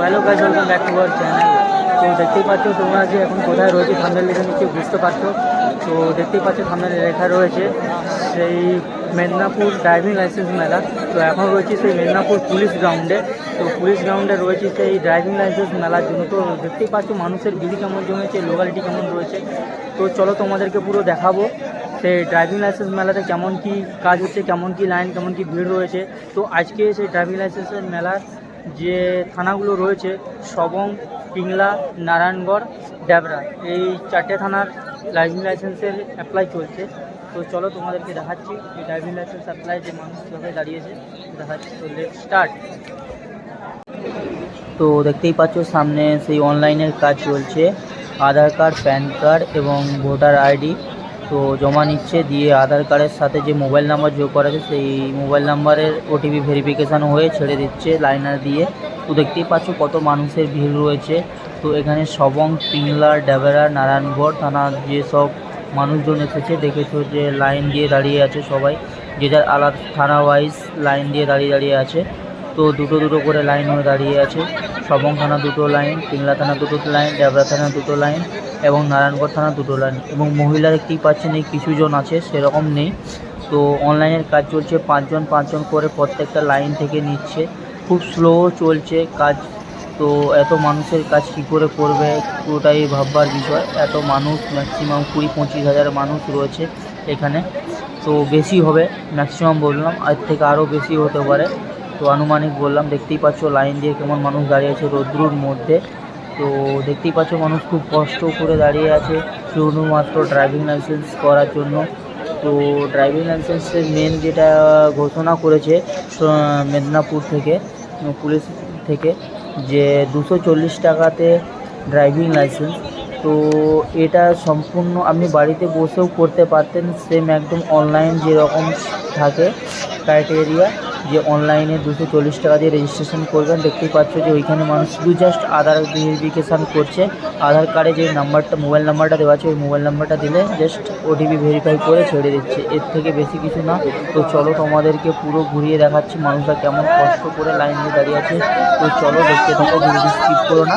Hello guys welcome back to our channel তো দেখতেই পাচ্ছ তোমরা যে এখন কোথায় রয়েছে থামনেল লেখা নিচে বুঝতে পারছ। তো দেখতেই পাচ্ছ থামনেল লেখা রয়েছে সেই মেদিনীপুর ড্রাইভিং লাইসেন্স মেলা। তো এখন রয়েছে সেই মেদিনীপুর পুলিশ গ্রাউন্ডে তো পুলিশ গ্রাউন্ডে রয়েছে সেই ড্রাইভিং লাইসেন্স মেলার জন্য। তো দেখতেই পাচ্ছ মানুষের ভিড় কেমন জমেছে লোকালিটি কেমন রয়েছে। তো চলো তোমাদেরকে পুরো দেখাবো সেই ড্রাইভিং লাইসেন্স মেলাতে কেমন কি কাজ হচ্ছে, কেমন কি লাইন কেমন কি ভিড় রয়েছে। তো আজকে সেই ড্রাইভিং লাইসেন্সের মেলার যে থানাগুলো রয়েছে, সবং, পিংলা, নারায়ণগড়, ড্যাবরা, এই চারটে থানার ড্রাইভিং লাইসেন্সের অ্যাপ্লাই চলছে। তো চলো তোমাদেরকে দেখাচ্ছি, এই ড্রাইভিং লাইসেন্স অ্যাপ্লাই যে মানুষ কীভাবে দাঁড়িয়েছে, দেখাচ্ছি। তো লেট স্টার্ট তো দেখতেই পাচ্ছ, সামনে সেই অনলাইনের কাজ চলছে। আধার কার্ড প্যান কার্ড এবং ভোটার আইডি তো জমা নিচ্ছে, দিয়ে আধার কার্ডের সাথে যে মোবাইল নাম্বার যোগ করা আছে, সেই মোবাইল নাম্বারের ওটিপি ভেরিফিকেশান হয়ে ছেড়ে দিচ্ছে লাইনার দিয়ে। তো দেখতেই পাচ্ছ কত মানুষের ভিড় রয়েছে। তো এখানে সবং পিংলা ডেবেরা নারায়ণগড় থানার যেসব মানুষজন এসেছে, দেখেছ যে লাইন দিয়ে দাঁড়িয়ে আছে সবাই। যে যার আলাদা থানা ওয়াইজ লাইন দিয়ে দাঁড়িয়ে দাঁড়িয়ে আছে। তো দুটো দুটো করে লাইন হয়ে দাঁড়িয়ে আছে। সবং থানা দুটো লাইন, পিংলা থানা দুটো লাইন ডেবরা থানা দুটো লাইন এবং নারায়ণগড় থানা দুটো লাইন এবং মহিলা দেখতেই পাচ্ছেন এই কিছুজন আছে, সেরকম নেই। তো অনলাইনের কাজ চলছে, পাঁচজন পাঁচজন করে প্রত্যেকটা লাইন থেকে নিচ্ছে। খুব স্লো চলছে কাজ। তো এত মানুষের কাজ কী করে করবে, পুরোটাই ভাববার বিষয়। এত মানুষ ম্যাক্সিমাম কুড়ি পঁচিশ হাজার মানুষ রয়েছে এখানে। তো বেশি হবে ম্যাক্সিমাম বললাম আর থেকে আরও বেশি হতে পারে। তো আনুমানিক বললাম, দেখতেই পাচ্ছ লাইন দিয়ে কেমন মানুষ দাঁড়িয়ে আছে রৌদ্রুর মধ্যে। তো দেখতেই পাচ্ছ মানুষ খুব কষ্ট করে দাঁড়িয়ে আছে শুধুমাত্র ড্রাইভিং লাইসেন্স করার জন্য। তো ড্রাইভিং লাইসেন্সের মেন যেটা ঘোষণা করেছে মেদিনীপুর থেকে পুলিশ থেকে, যে দুশো চল্লিশ টাকাতে ড্রাইভিং লাইসেন্স তো এটা সম্পূর্ণ আপনি বাড়িতে বসেও করতে পারতেন সেম একদম অনলাইন যেরকম থাকে ক্রাইটেরিয়া যে অনলাইনে দুশো চল্লিশ টাকা দিয়ে রেজিস্ট্রেশন করবেন, দেখতেই পাচ্ছ যে ওইখানে মানুষ শুধু জাস্ট আধার ভেরিফিকেশান করছে। আধার কার্ডে যে নাম্বারটা মোবাইল নাম্বারটা দেওয়া আছে, ওই মোবাইল নাম্বারটা দিলে জাস্ট ওটিপি ভেরিফাই করে ছেড়ে দিচ্ছে। এর থেকে বেশি কিছু না। তো চলো তোমাদেরকে পুরো ঘুরিয়ে দেখাচ্ছি মানুষরা কেমন কষ্ট করে লাইন দিয়ে দাঁড়িয়ে আছে। তো চলো দেখতে থাকো, ভিডিওটি স্কিপ করো না।